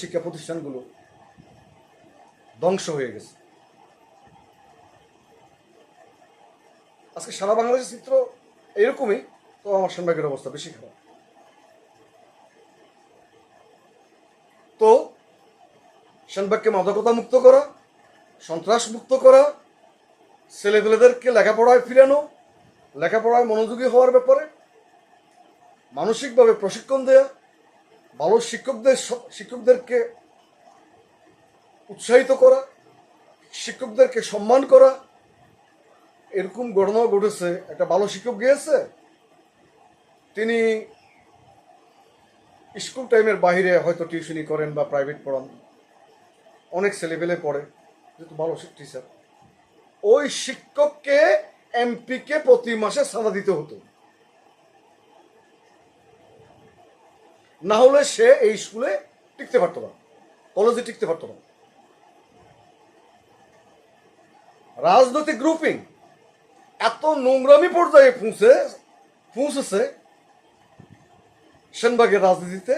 শিক্ষা প্রতিষ্ঠানগুলো ধ্বংস হয়ে গেছে। আজকে সারা বাংলাদেশের চিত্র এরকমই, তো আমার সেনবাগের অবস্থা বেশি খারাপ। তো সেনবাগকে মাদকতা মুক্ত করা, সন্ত্রাস মুক্ত করা, ছেলেপেলেদেরকে লেখাপড়ায় ফিরানো, লেখাপড়ায় মনোযোগী হওয়ার ব্যাপারে মানসিকভাবে প্রশিক্ষণ দেয়া ভালো শিক্ষকদের শিক্ষকদেরকে উৎসাহিত করা, শিক্ষকদেরকে সম্মান করা, এরকম ঘটনা ঘটেছে। একটা ভালো শিক্ষক গিয়েছে, তিনি স্কুল টাইমের বাইরে হয়তো টিউশনি করেন বা প্রাইভেট পড়ান। অনেক ছেলেপেলে পড়ে, যেহেতু ভালো টিচার ওই শিক্ষককে এমপিকে প্রতি মাসে সাদা দিতে হতো। না হলে সে এই স্কুলে টিকতে পারতো না কলেজে টিকতে পারতো না। রাজনৈতিক গ্রুপিং এত নোংরামি পর্যায়ে পৌঁছে, পৌঁছেছে সেনবাগের রাজনীতিতে।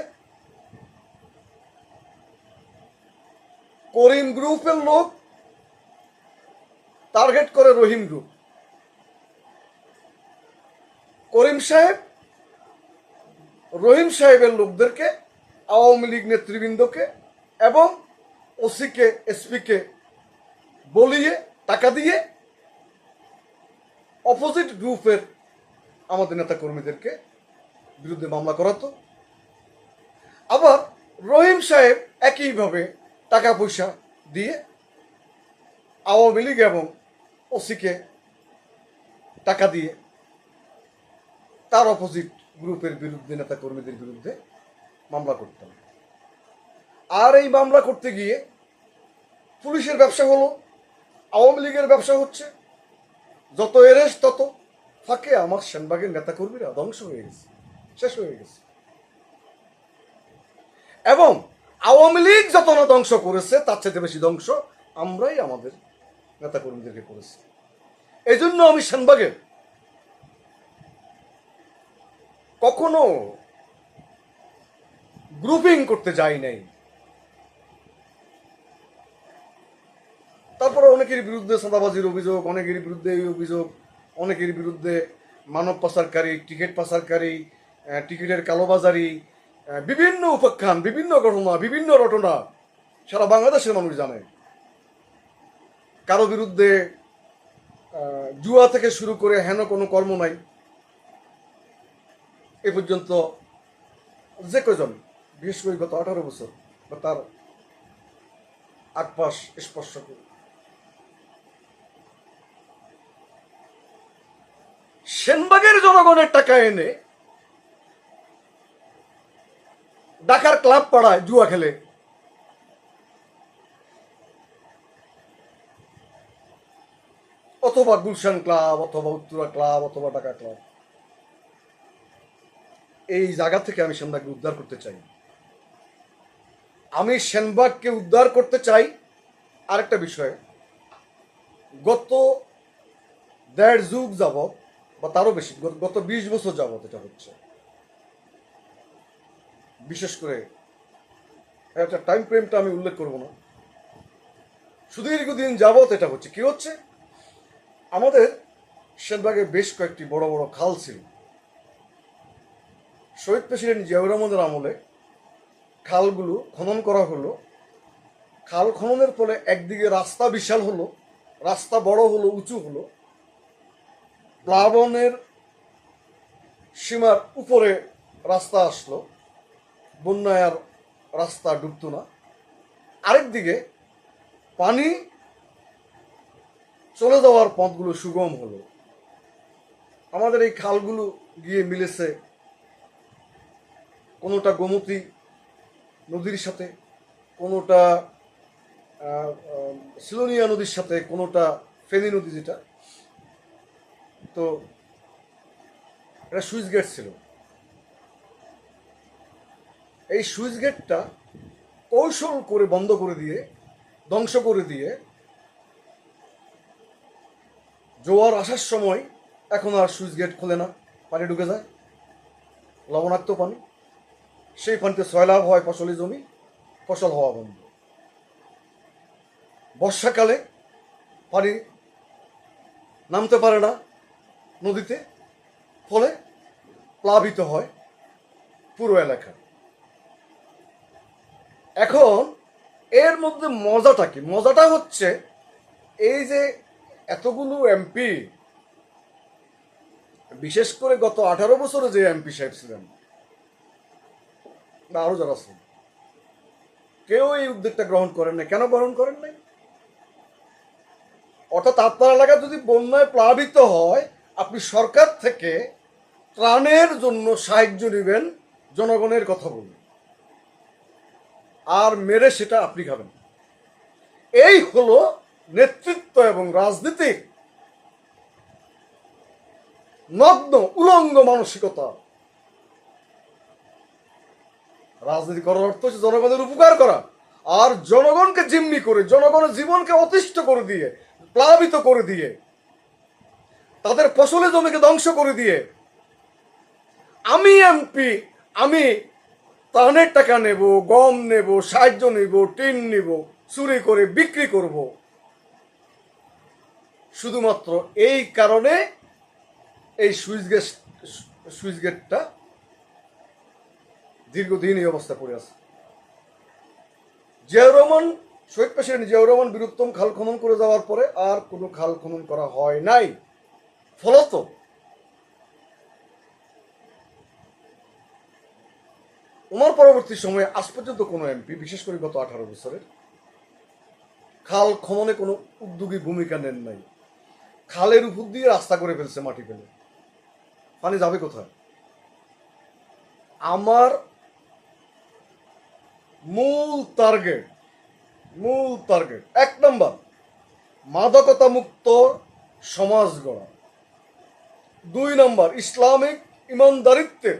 করিম গ্রুপের লোক টার্গেট করে রহিম গ্রুপ করিম সাহেব রহিম সাহেবের লোকদেরকে, আওয়ামী লীগ নেতৃবৃন্দকে এবং ওসিকে, এসপিকে বলিয়ে, টাকা দিয়ে অপোজিট গ্রুপের আমাদের নেতা কর্মীদেরকে বিরুদ্ধে মামলা করাতো। আবার রহিম সাহেব একইভাবে টাকা পয়সা দিয়ে আওয়ামী লীগ এবং ওসিকে টাকা দিয়ে তার অপোজিট গ্রুপের বিরুদ্ধে নেতা কর্মীদের বিরুদ্ধে মামলা করতাম আর এই মামলা করতে গিয়ে পুলিশের ব্যবসা হলো, আওয়ামী লীগের ব্যবসা হচ্ছে, যত এরেস তত ফাঁকে আমার সেনবাগের নেতা কর্মীরা ধ্বংস হয়ে গেছে, শেষ হয়ে গেছে। এবং আওয়ামী লীগ যত না ধ্বংস করেছে, তার চাইতে বেশি ধ্বংস আমরাই আমাদের নেতা কর্মীদেরকে করেছি। এই জন্য আমি সেনবাগের কখনো গ্রুপিং করতে যাই নাই। তারপরে অনেকের বিরুদ্ধে সাদাবাজির অভিযোগ, অনেকের বিরুদ্ধে এই অভিযোগ, অনেকের বিরুদ্ধে মানব পাচারকারী, টিকিট পাচারকারী টিকিটের কালোবাজারি বিভিন্ন উপাখ্যান, বিভিন্ন ঘটনা, বিভিন্ন রটনা সারা বাংলাদেশের মানুষ জানে। কারও বিরুদ্ধে জুয়া থেকে শুরু করে হেন কোনো কর্ম নাই। এ পর্যন্ত যে কজন বিশেষ করে গত আঠারো বছর, বা তার আকপাশ স্পর্শ করে? সেনবাগের জনগণের টাকা এনে ঢাকার ক্লাব পাড়ায় জুয়া খেলে। অথবা গুলশান ক্লাব, অথবা উত্তরা ক্লাব, অথবা ঢাকা ক্লাব। এই জায়গা থেকে আমি সেনবাগকে উদ্ধার করতে চাই। আমি সেনবাগকে উদ্ধার করতে চাই। আরেকটা বিষয়, গত দেড় যুগ যাবৎ, বা তারও বেশি, গত- বিশ বছর যাবৎ এটা হচ্ছে। বিশেষ করে একটা টাইম ফ্রেমটা আমি উল্লেখ করব না। সুদীর্ঘদিন যাবৎ এটা হচ্ছে। কি হচ্ছে? আমাদের সেনবাগে বেশ কয়েকটি বড় বড় খাল ছিল। শহীদ প্রেসিডেন্ট জিয়াউর রহমানের আমলে খালগুলো খনন করা হলো। খাল খননের ফলে একদিকে রাস্তা বিশাল হলো, রাস্তা বড় হলো, উঁচু হলো। প্লাবনের সীমার উপরে রাস্তা আসলো, বন্যায় আর রাস্তা ডুবতো না। আরেকদিকে পানি চলে যাওয়ার পথগুলো সুগম হলো। আমাদের এই খালগুলো গিয়ে মিলেছে কোনোটা গোমতী নদীর সাথে, কোনোটা সিলোনিয়া নদীর সাথে, কোনোটা ফেনী নদী যেটা। তো এটা সুইচ গেট ছিল। এই সুইচ গেটটা কৌশল করে বন্ধ করে দিয়ে, ধ্বংস করে দিয়ে জোয়ার আসার সময় এখন আর সুইচ গেট খোলে না, পানি ঢুকে যায়, লবণাক্ত পানি। সেই পানিতে সয়লাভ হয় ফসলি জমি, ফসল হওয়া বন্ধ। বর্ষাকালে পানি নামতে পারে না নদীতে, ফলে প্লাবিত হয় পুরো এলাকা। এখন এর মধ্যে মজাটা কি? মজাটা হচ্ছে এই যে এতগুলো এমপি, বিশেষ করে গত আঠারো বছরে যে এমপি সাহেব ছিলেন বা আরও যারা ছিলেন কেউ এই উদ্যোগটা গ্রহণ করেন না কেন গ্রহণ করেন নাই? অর্থাৎ আপনার এলাকা যদি বন্যায় প্লাবিত হয়, আপনি সরকার থেকে ত্রাণের জন্য সাহায্য নেবেন, জনগণের কথা বলবেন আর মেরে সেটা আপনি খাবেন। এই হলো নেতৃত্ব এবং রাজনীতির নগ্ন, উলঙ্গ মানসিকতা। রাজনীতি করার অর্থ হচ্ছে জনগণের উপকার করা। আর জনগণকে জিম্মি করে, জনগণের জীবনকে অতিষ্ঠ করে দিয়ে, প্লাবিত করে দিয়ে, তাদের ফসলে জমিকে ধ্বংস করে দিয়ে, আমি এমপি, আমি ত্রাণের টাকা নেব, গম নেব, সাহায্য নেব, টিন নেব, চুরি করে বিক্রি করব। শুধুমাত্র এই কারণে এই সুইচ গেট, সুইচ গেটটা দীর্ঘদিন এই অবস্থা পড়ে আছে। জিয়াউর রহমান, শহীদ প্রেসিডেন্ট জিয়াউর রহমান বীরুত্তম খাল খনন করে যাওয়ার পরে আর কোনো খাল খনন করা হয় নাই। ফলত ওনার পরবর্তী সময়ে আজ পর্যন্ত কোনো এমপি, বিশেষ করে গত আঠারো বছরের, খাল খননে কোনো উদ্যোগী ভূমিকা নেন নাই। খালের উপর দিয়ে রাস্তা করে ফেলছে, মাটি ফেলে। পানি যাবে কোথায়? আমার মূল টার্গেট মূল টার্গেট এক নম্বর মাদকতা মুক্ত সমাজ গড়া। দুই নম্বর ইসলামিক ইমানদারিত্বের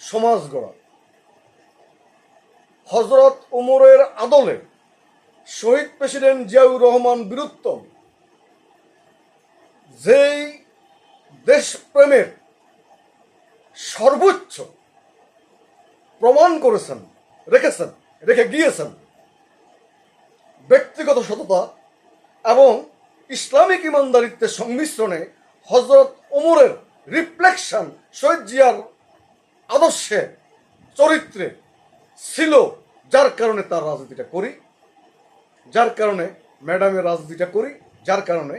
সমাজ গড়া। হজরত উমরের আদলে শহীদ প্রেসিডেন্ট জিয়াউর রহমান বীরুত্তম যেই দেশপ্রেমের সর্বোচ্চ প্রমাণ করেছেন, রেখেছেন, রেখে গিয়েছেন ব্যক্তিগত সততা এবং ইসলামিক ইমানদারিত্বের সংমিশ্রণে হজরত ওমরের রিফ্লেকশন শহীদ জিয়ার আদর্শে, চরিত্রে ছিল, যার কারণে তার রাজনীতিটা করি, যার কারণে ম্যাডামের রাজনীতিটা করি, যার কারণে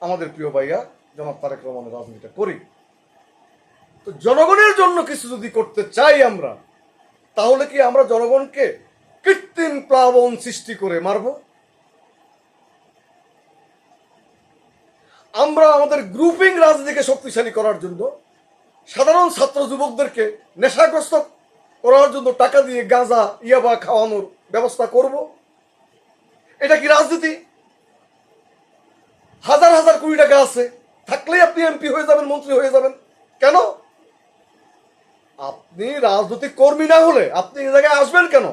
আমাদের প্রিয় ভাইয়া জনাব তারেক রহমানের রাজনীতিটা করি। তো জনগণের জন্য কিছু যদি করতে চাই আমরা, তাহলে কি আমরা জনগণকে কৃত্রিম প্লাবন সৃষ্টি করে মারব? আমরা আমাদের গ্রুপিং রাজনীতিকে শক্তিশালী করার জন্য, সাধারণ ছাত্র যুবকদেরকে নেশাগ্রস্ত করার জন্য টাকা দিয়ে গাঁজা, ইয়াবা খাওয়ানোর ব্যবস্থা করব। এটা কি রাজনীতি? হাজার হাজার কোটি টাকা আছে, থাকলেই আপনি এমপি হয়ে যাবেন, মন্ত্রী হয়ে যাবেন। কেন? আপনি রাজনৈতিক কর্মী না হলে আপনি এই জায়গায় আসবেন কেন?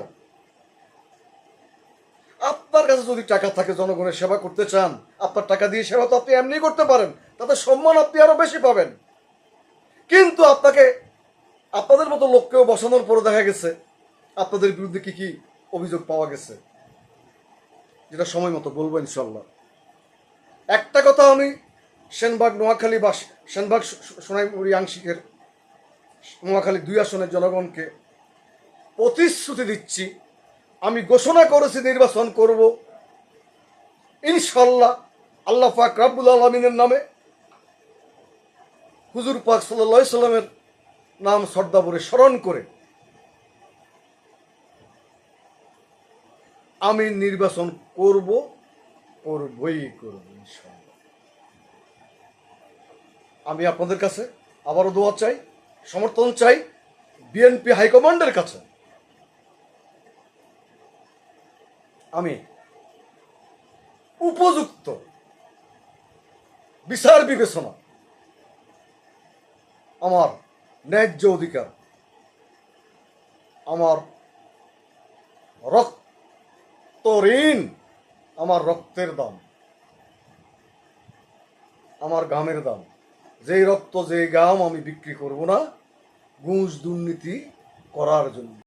আপনার কাছে যদি টাকা থাকে, জনগণের সেবা করতে চান, আপনার টাকা দিয়ে সেবা তো আপনি এমনি করতে পারেন, তাতে সম্মান আপনি আরও বেশি পাবেন। কিন্তু আপনাকে, আপনাদের মতো লোককেও বসানোর পরে দেখা গেছে, আপনাদের বিরুদ্ধে কি কি অভিযোগ পাওয়া গেছে, যেটা সময় মতো বলব ইনশাল্লাহ একটা কথা আমি সেনবাগ, নোয়াখালী বা সেনবাগ সোনাইমুড়ি আংশিকের নোয়াখালী দুই আসনের জনগণকে প্রতিশ্রুতি দিচ্ছি, আমি ঘোষণা করেছি নির্বাচন করব। ইনশাল্লাহ আল্লাহ পাক রাব্বুল আলমিনের নামে হুজুর পাক সাল্লা সাল্লামের নাম সর্দাবরে স্মরণ করে আমি নির্বাচন করব, করবই করব ইনশাল্লাহ আমি আপনাদের কাছে আবারও দোয়া চাই। সমর্থন চাই বিএনপি হাইকমান্ডের কাছে। আমি উপযুক্ত বিচার বিবেচনা আমার ন্যায্য অধিকার, আমার রক্ত ঋণ, আমার রক্তের দাম, আমার গামের দাম। যেই রক্ত যে গাম আমি বিক্রি করব না ঘুষ দুর্নীতি করার জন্য।